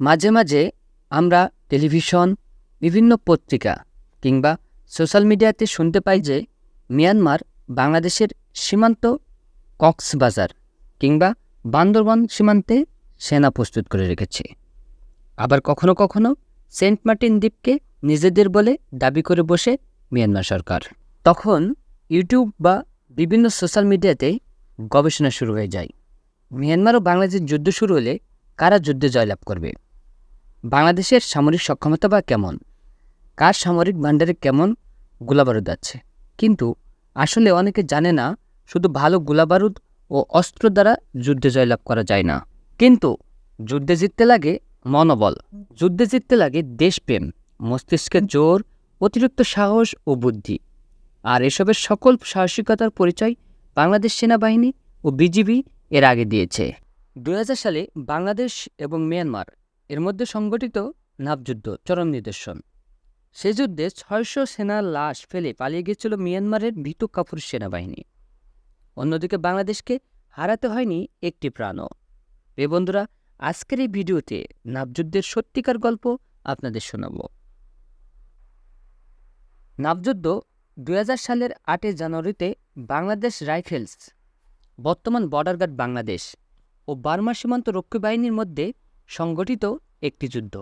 মাঝে মাঝে আমরা টেলিভিশন, বিভিন্ন পত্রিকা কিংবা সোশ্যাল মিডিয়াতে শুনতে পাই যে মিয়ানমার বাংলাদেশের সীমান্ত কক্সবাজার কিংবা বান্দরবান সীমান্তে সেনা প্রস্তুত করে রেখেছে। আবার কখনো কখনো সেন্ট মার্টিন দ্বীপকে নিজেদের বলে দাবি করে বসে মিয়ানমার সরকার। তখন ইউটিউব বা বিভিন্ন সোশ্যাল মিডিয়াতে গবেষণা শুরু হয়ে যায়। মিয়ানমার ও বাংলাদেশের যুদ্ধ শুরু হলে কারা যুদ্ধে জয়লাভ করবে? বাংলাদেশের সামরিক সক্ষমতা বা কেমন? কার সামরিক ভাণ্ডারে কেমন গোলাবারুদ আছে? কিন্তু আসলে অনেকে জানে না, শুধু ভালো গোলাবারুদ ও অস্ত্র দ্বারা যুদ্ধে জয়লাভ করা যায় না। কিন্তু যুদ্ধে জিততে লাগে মনোবল। যুদ্ধে জিততে লাগে দেশপ্রেম, মস্তিষ্কের জোর, অতিরিক্ত সাহস ও বুদ্ধি। আর এসবের সকল সাহসিকতার পরিচয় বাংলাদেশ সেনাবাহিনী ও বিজিবি এর আগে দিয়েছে। দু সালে বাংলাদেশ এবং মিয়ানমার এর মধ্যে সংগঠিত নাপযুদ্ধ চরম নিদর্শন। সে যুদ্ধে ছয়শো সেনার লাশ ফেলে পালিয়ে গিয়েছিল মিয়ানমারের ভীতু কাপুর সেনাবাহিনী। অন্যদিকে বাংলাদেশকে হারাতে হয়নি একটি প্রাণও। এ বন্ধুরা, আজকের এই ভিডিওতে নাপযুদ্ধের সত্যিকার গল্প আপনাদের শোনাব। নাপযুদ্ধ দুই সালের আটই জানুয়ারিতে বাংলাদেশ রাইফেলস, বর্তমান বর্ডার গার্ড বাংলাদেশ ও বার্মা সীমান্ত রক্ষী বাহিনীর মধ্যে সংগঠিত একটি যুদ্ধ।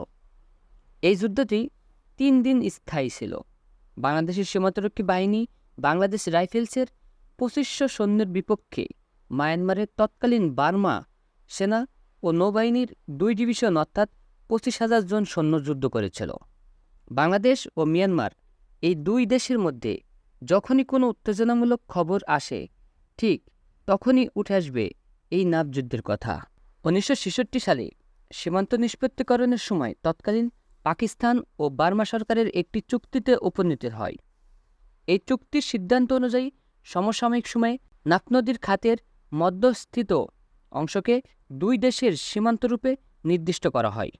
এই যুদ্ধটি তিন দিন স্থায়ী ছিল। বাংলাদেশের সীমান্তরক্ষী বাহিনী বাংলাদেশ রাইফেলসের পঁচিশশো সৈন্যের বিপক্ষে মায়ানমারের তৎকালীন বার্মা সেনা ও নৌবাহিনীর দুই ডিভিশন অর্থাৎ পঁচিশ হাজার জন সৈন্য যুদ্ধ করেছিল। বাংলাদেশ ও মিয়ানমার এই দুই দেশের মধ্যে যখনই কোনো উত্তেজনামূলক খবর আসে, ঠিক তখনই উঠে আসবে এই নাপযুদ্ধের কথা। উনিশশো ছেষট্টি সালে সীমান্ত নিষ্পত্তিকরণের সময় তৎকালীন পাকিস্তান ও বার্মা সরকারের একটি চুক্তিতে উপনীত হয়। এই চুক্তির সিদ্ধান্ত অনুযায়ী সমসাময়িক সময়ে নাক নদীর খাতের মধ্যস্থিত অংশকে দুই দেশের সীমান্তরূপে নির্দিষ্ট করা হয়।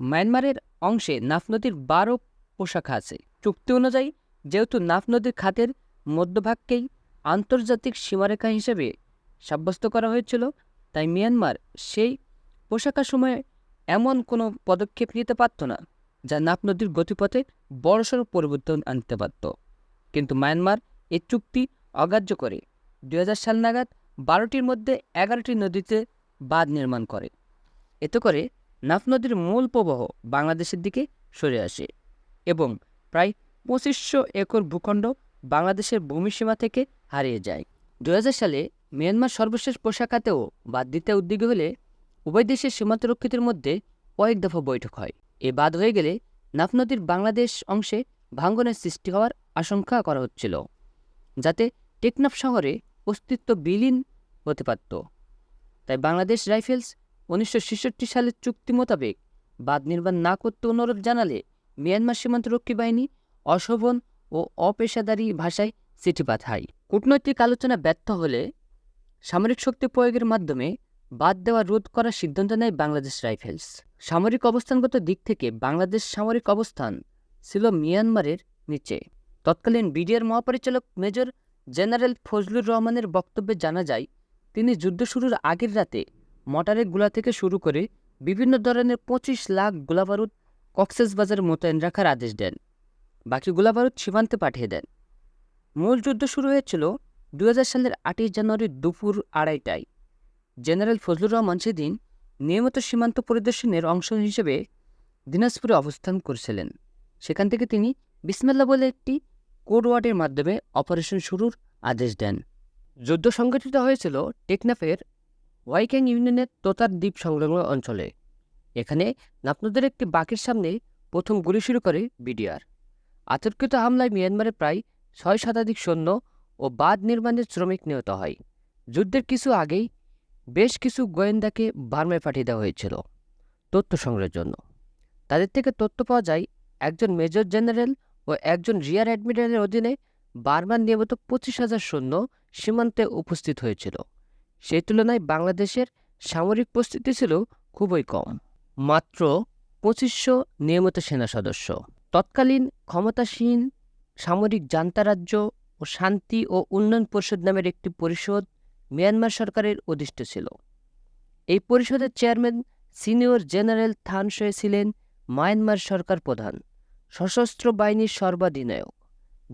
মায়ানমারের অংশে নাফ নদীর বারো পোশাখা আছে। চুক্তি অনুযায়ী যেহেতু নাফ নদীর খাতের মধ্যভাগকেই আন্তর্জাতিক সীমারেখা হিসেবে সাব্যস্ত করা হয়েছিল, তাই মিয়ানমার সেই পোশাকা সময়ে এমন কোনো পদক্ষেপ নিতে পারত না, যা নাপ নদীর গতিপথে বড়সড় পরিবর্তন আনতে পারত। কিন্তু মায়ানমার এই চুক্তি অগ্রাহ্য করে। দু হাজার সাল নাগাদ বারোটির মধ্যে এগারোটি নদীতে বাঁধ নির্মাণ করে। এতে করে নাফ নদীর মূল প্রবাহ বাংলাদেশের দিকে সরে আসে এবং প্রায় পঁচিশশো একর ভূখণ্ড বাংলাদেশের ভূমিসীমা থেকে হারিয়ে যায়। দু হাজার সালে মিয়ানমার সর্বশেষ পোশাকাতেও বাদ দিতে উদ্যোগী হলে উভয় দেশের সীমান্তরক্ষীদের মধ্যে কয়েক দফা বৈঠক হয়। এ বাদ হয়ে গেলে নাফ নদীর বাংলাদেশ অংশে ভাঙ্গনের সৃষ্টি হওয়ার আশঙ্কা করা হচ্ছিল, যাতে টেকনাফ শহরে অস্তিত্ব বিলীন হতে পারত। তাই বাংলাদেশ রাইফেলস উনিশশো ছেষট্টি সালের চুক্তি মোতাবেক বাঁধ নির্মাণ না করতে অনুরোধ জানালে মিয়ানমার সীমান্তরক্ষী বাহিনী অশোভন ও অপেশাদারী ভাষায় চিঠি পাঠায়। কূটনৈতিক আলোচনা ব্যর্থ হলে সামরিক শক্তি প্রয়োগের মাধ্যমে বাদ দেওয়া রোধ করার সিদ্ধান্ত নেয় বাংলাদেশ রাইফেলস। সামরিক অবস্থানগত দিক থেকে বাংলাদেশ সামরিক অবস্থান ছিল মিয়ানমারের নিচে। তৎকালীন বিডিআর মহাপরিচালক মেজর জেনারেল ফজলুর রহমানের বক্তব্যে জানা যায়, তিনি যুদ্ধ শুরুর আগের রাতে মটারেরগুলা থেকে শুরু করে বিভিন্ন ধরনের পঁচিশ লাখ গোলাবারুদ কক্সেসবাজার মোতায়েন রাখার আদেশ দেন। বাকি গোলাবারুদ সীমান্তে পাঠিয়ে দেন। মূল যুদ্ধ শুরু হয়েছিল দু হাজার সালের আটই জানুয়ারি দুপুর আড়াইটায়। জেনারেল ফজলুর রহমান সেদিন নিয়মিত সীমান্ত পরিদর্শনের অংশ হিসেবে দিনাজপুরে অবস্থান করছিলেন। সেখান থেকে তিনি বিসমেল্লা বলে একটি কোড ওয়ার্ডের মাধ্যমে অপারেশন শুরুর আদেশ দেন। যুদ্ধ সংগঠিত হয়েছিল টেকনাফের ওয়াইক্যাং ইউনিয়নের তোতার দ্বীপ সংলগ্ন অঞ্চলে। এখানে নাপনদের একটি বাকির সামনে প্রথম গুলি শুরু করে বিডিআর। আতর্কিত হামলায় মিয়ানমারে প্রায় ছয় শতাধিক সৈন্য ও বাঁধ নির্মাণের শ্রমিক নিহত হয়। যুদ্ধের কিছু আগেই বেশ কিছু গোয়েন্দাকে বার্মায় পাঠিয়ে দেওয়া হয়েছিল তথ্য সংগ্রহের জন্য। তাদের থেকে তথ্য পাওয়া যায়, একজন মেজর জেনারেল ও একজন রিয়ার অ্যাডমিরালের অধীনে বার্মার নিয়মিত পঁচিশ হাজার সৈন্য সীমান্তে উপস্থিত হয়েছিল। সেই তুলনায় বাংলাদেশের সামরিক প্রস্তুতি ছিল খুবই কম। মাত্র পঁচিশশো নিয়মিত সেনা সদস্য। তৎকালীন ক্ষমতাসীন সামরিক জান্তা রাজ্য ও শান্তি ও উন্নয়ন পরিষদ নামের একটি পরিষদ মিয়ানমার সরকারের অধিষ্ঠ ছিল। এই পরিষদের chairman senior general Than Shwe ছিলেন মায়ানমার সরকার প্রধান, সশস্ত্র বাহিনীর সর্বাধিনায়ক।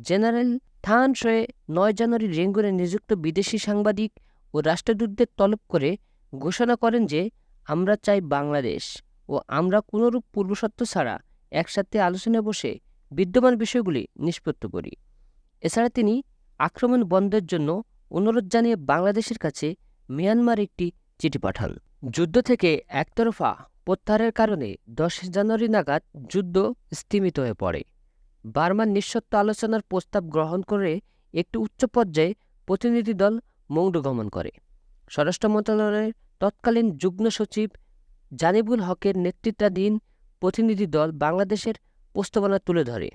জেনারেল থান শোয়ে নয় জানুয়ারি রেঙ্গুনে নিযুক্ত বিদেশি সাংবাদিক ও রাষ্ট্রদূতদের তলব করে ঘোষণা করেন যে, আমরা চাই বাংলাদেশ ও আমরা কোনরূপ পূর্বশর্ত ছাড়া একসাথে আলোচনায় বসে বিদ্যমান বিষয়গুলি নিষ্পত্তি করি। এছাড়া তিনি আক্রমণ বন্ধের জন্য অনুরোধ জানিয়ে বাংলাদেশের কাছে মিয়ানমার একটি চিঠি পাঠান। যুদ্ধ থেকে একতরফা প্রত্যাহারের কারণে দশ জানুয়ারি নাগাদ যুদ্ধ স্থিমিত হয়ে পড়ে। বার্মার নিঃশর্ত আলোচনার প্রস্তাব গ্রহণ করে একটি উচ্চ পর্যায়ে প্রতিনিধি দল মংডু গমন করে। স্বরাষ্ট্র মন্ত্রণালয়ের তৎকালীন যুগ্ম সচিব জানিবুল হকের নেতৃত্বাধীন প্রতিনিধি দল বাংলাদেশের প্রস্তাবনা তুলে ধরে।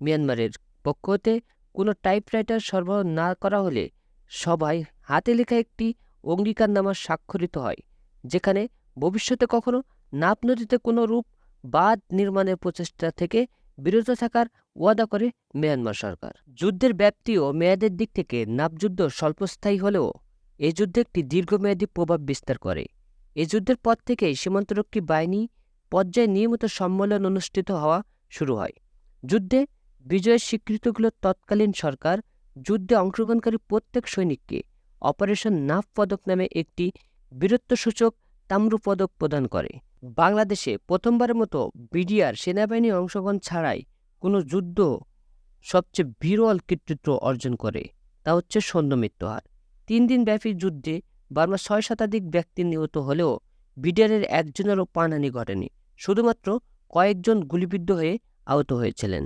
মিয়ানমারের পক্ষ হতে কোনো টাইপরাইটার সরবরাহ না করা হলে সভায় হাতে লেখা একটি অঙ্গীকারনামা স্বাক্ষরিত হয়, যেখানে ভবিষ্যতে কখনো নাপ নদীতে কোনো রূপ বাঁধ নির্মাণের প্রচেষ্টা থেকে বিরত থাকার ওয়াদা করে মিয়ানমার সরকার। যুদ্ধের ব্যাপ্তি ও মেয়াদের দিক থেকে নাপযুদ্ধ স্বল্পস্থায়ী হলেও এ যুদ্ধ একটি দীর্ঘমেয়াদী প্রভাব বিস্তার করে। এ যুদ্ধের পর থেকেই সীমান্তরক্ষী বাহিনী পর্যায়ে নিয়মিত সম্মেলন অনুষ্ঠিত হওয়া শুরু হয়। যুদ্ধে বিজয়ের স্বীকৃতিগুলো তৎকালীন সরকার যুদ্ধে অংশগ্রহণকারী প্রত্যেক সৈনিককে অপারেশন নাফ পদক নামে একটি বীরত্বসূচক তাম্র পদক প্রদান করে। বাংলাদেশে প্রথমবারের মতো বিডিআর সেনাবাহিনী অংশগ্রহণ ছাড়াই কোনো যুদ্ধ সবচেয়ে বিরল কৃতিত্ব অর্জন করে, তা হচ্ছে সৈন্য মৃত্যুহার তিন দিন ব্যাপী যুদ্ধে বার্মা ছয় শতাধিক ব্যক্তি নিহত হলেও বিডিআরের একজনেরও প্রাণহানি ঘটেনি, শুধুমাত্র কয়েকজন গুলিবিদ্ধ হয়ে আহত হয়েছিলেন।